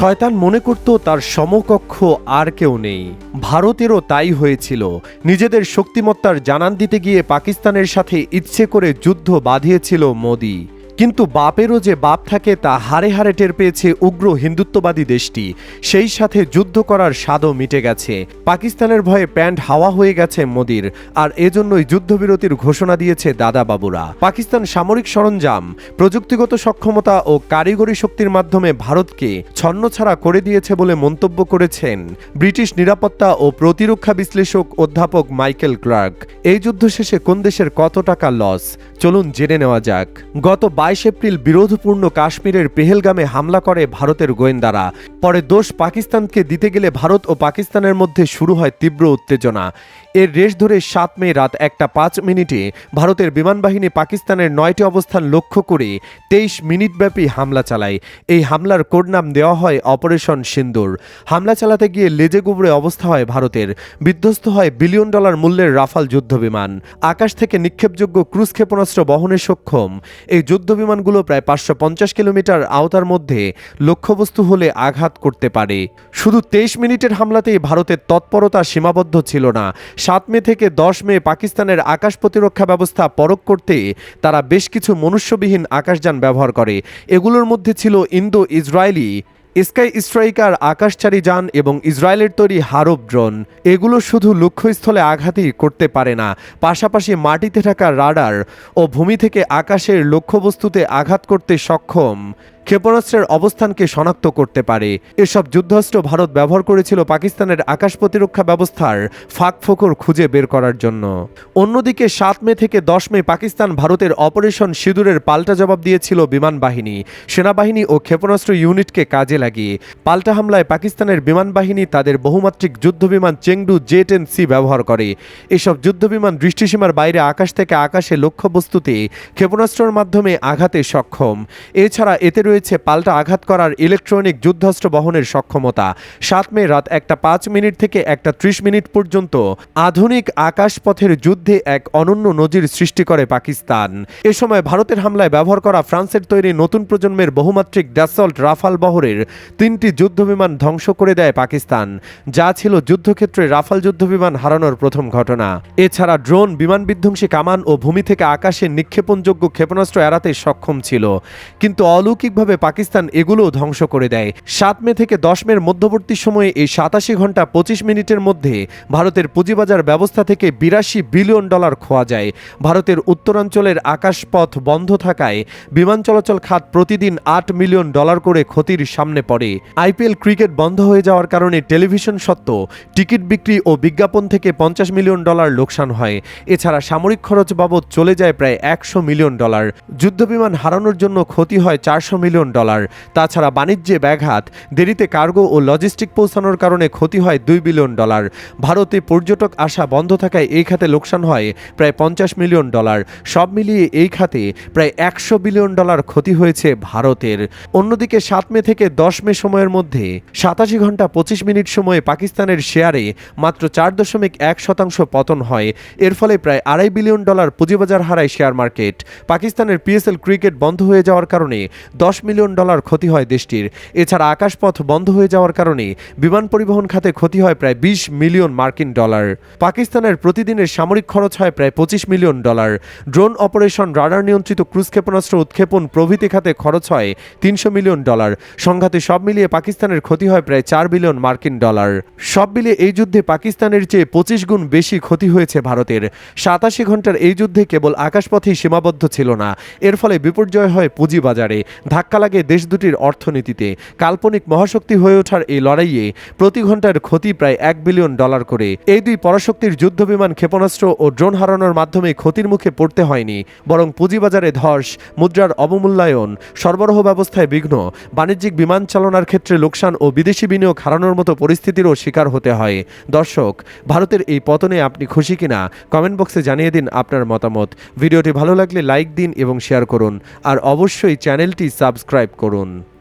শয়তান মনে করত তার সমকক্ষ আর কেউ নেই। ভারতেরও তাই হয়েছিল। নিজেদের শক্তিমত্তার জানান দিতে গিয়ে পাকিস্তানের সাথে ইচ্ছে করে যুদ্ধ বাঁধিয়েছিল মোদি। কিন্তু বাপেরও যে বাপ থাকে তা হারে হারে টের পেয়েছে উগ্র হিন্দুত্ববাদী দেশটি। সেই সাথে যুদ্ধ করার স্বাদও মিটে গেছে। পাকিস্তানের ভয়ে প্যান্ট হাওয়া হয়ে গেছে মোদির, আর এজন্যই যুদ্ধবিরতির ঘোষণা দিয়েছে দাদা বাবুরা। পাকিস্তান সামরিক সরঞ্জাম, প্রযুক্তিগত সক্ষমতা ও কারিগরি শক্তির মাধ্যমে ভারতকে ছন্নছাড়া করে দিয়েছে বলে মন্তব্য করেছেন ব্রিটিশ নিরাপত্তা ও প্রতিরক্ষা বিশ্লেষক অধ্যাপক মাইকেল ক্লার্ক। এই যুদ্ধ শেষে কোন দেশের কত টাকা লস? চলুন জেনে নেওয়া যাক। গত বাইশ এপ্রিল বিরোধপূর্ণ কাশ্মীরের পেহেলগামে হামলা করে ভারতের গোয়েন্দারা। পরে দোষ পাকিস্তানকে দিতে গেলে ভারত ও পাকিস্তানের মধ্যে শুরু হয় তীব্র উত্তেজনা। এর রেশ ধরে সাত মে রাত একটা পাঁচ মিনিটে ভারতের বিমানবাহিনী পাকিস্তানের নয়টি অবস্থান লক্ষ্য করে তেইশ মিনিটব্যাপী হামলা চালায়। এই হামলার কোড নাম দেওয়া হয় অপারেশন সিন্দুর। হামলা চালাতে গিয়ে লেজে গুবড়ে অবস্থা হয় ভারতের। বিধ্বস্ত হয় বিলিয়ন ডলার মূল্যের রাফাল যুদ্ধবিমান। আকাশ থেকে নিক্ষেপযোগ্য ক্রুজ ক্ষেপণাস্ত্র বহনে সক্ষম। এই যুদ্ধবিমানগুলো প্রায় পাঁচশো পঞ্চাশ কিলোমিটার আওতার মধ্যে লক্ষ্যবস্তু হলে আঘাত করতে পারে। শুধু তেইশ মিনিটের হামলাতেই ভারতের তৎপরতা সীমাবদ্ধ ছিল না। সাত মে থেকে দশ মে পাকিস্তানের আকাশ প্রতিরক্ষা ব্যবস্থা পরখ করতে তারা বেশ কিছু মনুষ্যবিহীন আকাশযান ব্যবহার করে। এগুলোর মধ্যে ছিল ইন্দো ইসরায়েলি স্কাই স্ট্রাইকার, আকাশচারী যান এবং ইসরায়েলের তৈরি হারব ড্রোন। এগুলো শুধু লক্ষ্যস্থলে আঘাতই করতে পারে না, পাশাপাশি মাটিতে থাকা রাডার ও ভূমি থেকে আকাশের লক্ষ্যবস্তুতে আঘাত করতে সক্ষম। ক্ষেপণাস্ত্রের অবস্থানকে শনাক্ত করতে পারে। এসব যুদ্ধাস্ত্র ভারত ব্যবহার করেছিল পাকিস্তানের আকাশ প্রতিরক্ষা ব্যবস্থার ফাঁক ফোকর খুঁজে বের করার জন্য। অন্যদিকে সাত মে থেকে দশ মে পাকিস্তান ভারতের অপারেশন সিঁদুরের পাল্টা জবাব দিয়েছিল বিমান বাহিনী। সেনাবাহিনী ও ক্ষেপণাস্ত্র ইউনিটকে কাজে লাগিয়ে পাল্টা হামলায় পাকিস্তানের বিমান বাহিনী তাদের বহুমাত্রিক যুদ্ধবিমান চেংডু জে টেন সি ব্যবহার করে। এসব যুদ্ধবিমান দৃষ্টিসীমার বাইরে আকাশ থেকে আকাশে লক্ষ্যবস্তুতে ক্ষেপণাস্ত্রের মাধ্যমে আঘাতে সক্ষম। এছাড়া এতে রয়েছে পাল্টা আঘাত করার ইলেকট্রনিক যুদ্ধাস্ত্র বহনের সক্ষমতা। সাত মে রাত একটা পাঁচ মিনিট থেকে একটা ত্রিশ মিনিট পর্যন্ত আধুনিক আকাশপথের যুদ্ধে এক অনন্য নজির সৃষ্টি করে পাকিস্তান। এ সময় ভারতের হামলায় ব্যবহার করা ফ্রান্সের তৈরি নতুন প্রজন্মের বহুমাত্রিক ড্যাসল্ট রাফাল বহরের তিনটি যুদ্ধবিমান ধ্বংস করে দেয় পাকিস্তান, যা ছিল যুদ্ধক্ষেত্রে রাফাল যুদ্ধবিমান হারানোর প্রথম ঘটনা। এছাড়া ড্রোন, বিমান বিধ্বংসী কামান ও ভূমি থেকে আকাশে নিক্ষেপণযোগ্য ক্ষেপণাস্ত্র এড়াতে সক্ষম ছিল। কিন্তু অলৌকিকভাবে পাকিস্তান এগুলোও ধ্বংস করে দেয়। সাত মে থেকে দশ মের মধ্যবর্তী সময়ে এই সাতাশি ঘণ্টা পঁচিশ মিনিটের মধ্যে ভারতের পুঁজিবাজার ব্যবস্থা থেকে বিরাশি বিলিয়ন ডলার খোয়া যায়। ভারতের উত্তরাঞ্চলের আকাশপথ বন্ধ থাকায় বিমান চলাচল খাত প্রতিদিন আট মিলিয়ন ডলার করে ক্ষতির সামনে পড়ে। আইপিএল ক্রিকেট বন্ধ হয়ে যাওয়ার কারণে টেলিভিশন সত্ত্ব টিকিট বিক্রি ও বিজ্ঞাপন থেকে পঞ্চাশ মিলিয়ন ডলার লোকসান হয়। এছাড়া সামরিক খরচ বাবদ চলে যায় প্রায় একশো মিলিয়ন ডলার। যুদ্ধবিমান হারানোর জন্য ক্ষতি হয় চারশো মিলিয়ন ডলার। তাছাড়া বাণিজ্যে ব্যাঘাত, দেরিতে কার্গো ও লজিস্টিক পৌঁছানোর কারণে ক্ষতি হয় দুই বিলিয়ন ডলার। ভারতে পর্যটক আসা বন্ধ থাকায় এই খাতে লোকসান হয় প্রায় পঞ্চাশ মিলিয়ন ডলার। সব মিলিয়ে এই খাতে প্রায় একশো বিলিয়ন ডলার ক্ষতি হয়েছে ভারতের। অন্যদিকে সাত মে থেকে দশ মে সময়ের মধ্যে সাতাশি ঘণ্টা পঁচিশ মিনিট সময়ে পাকিস্তানের শেয়ারে মাত্র চার দশমিক এক শতাংশ পতন হয়। এর ফলে প্রায় আড়াই বিলিয়ন ডলার পুঁজিবাজার হারায় শেয়ার মার্কেট। পাকিস্তানের পিএসএল ক্রিকেট বন্ধ হয়ে যাওয়ার কারণে দশ মিলিয়ন ডলার ক্ষতি হয় দেশটির। এছাড়া আকাশপথ বন্ধ হয়ে যাওয়ার কারণে বিমান পরিবহন খাতে ক্ষতি হয় প্রায় বিশ মিলিয়ন মার্কিন ডলার। পাকিস্তানের প্রতিদিনের সামরিক খরচ হয় প্রায় পঁচিশ million dollar. Drone operation radar নিয়ন্ত্রিত ক্রুজ ক্ষেপণাস্ত্র উৎক্ষেপণ প্রভৃতি খাতে খরচ হয় তিনশো মিলিয়ন ডলার। সংঘাতে সব মিলিয়ে পাকিস্তানের ক্ষতি হয় প্রায় চার বিলিয়ন মার্কিন ডলার। সব মিলিয়ে এই যুদ্ধে পাকিস্তানের চেয়ে পঁচিশ গুণ বেশি ক্ষতি হয়েছে ভারতের। সাতাশি ঘণ্টার এই যুদ্ধে কেবল আকাশপথেই সীমাবদ্ধ ছিল না। এর ফলে বিপর্যয় হয় পুঁজিবাজারে। ধাক্কা লাগে দেশ দুটির অর্থনীতিতে। কাল্পনিক মহাশক্তি হয়ে ওঠার এই লড়াইয়ে প্রতি ঘণ্টার ক্ষতি প্রায় এক বিলিয়ন ডলার করে। এই দুই পরাশক্তির যুদ্ধবিমান ক্ষেপণাস্ত্র ও ড্রোন হারানোর মাধ্যমে ক্ষতির মুখে পড়তে হয়নি, বরং পুঁজিবাজারে ধস, মুদ্রার অবমূল্যায়ন, সরবরাহ ব্যবস্থায় বিঘ্ন, বাণিজ্যিক বিমান চালনার ক্ষেত্রে লোকসান ও বিদেশি বিনিয়োগ হারানোর মতো পরিস্থিতিরও শিকার হতে হয়। দর্শক, ভারতের এই পতনে আপনি খুশি কিনা? কমেন্ট বক্সে জানিয়ে দিন আপনার মতামত। ভিডিওটি ভালো লাগলে লাইক দিন এবং শেয়ার করুন। আর অবশ্যই চ্যানেলটি সাবস্ক্রাইব করুন।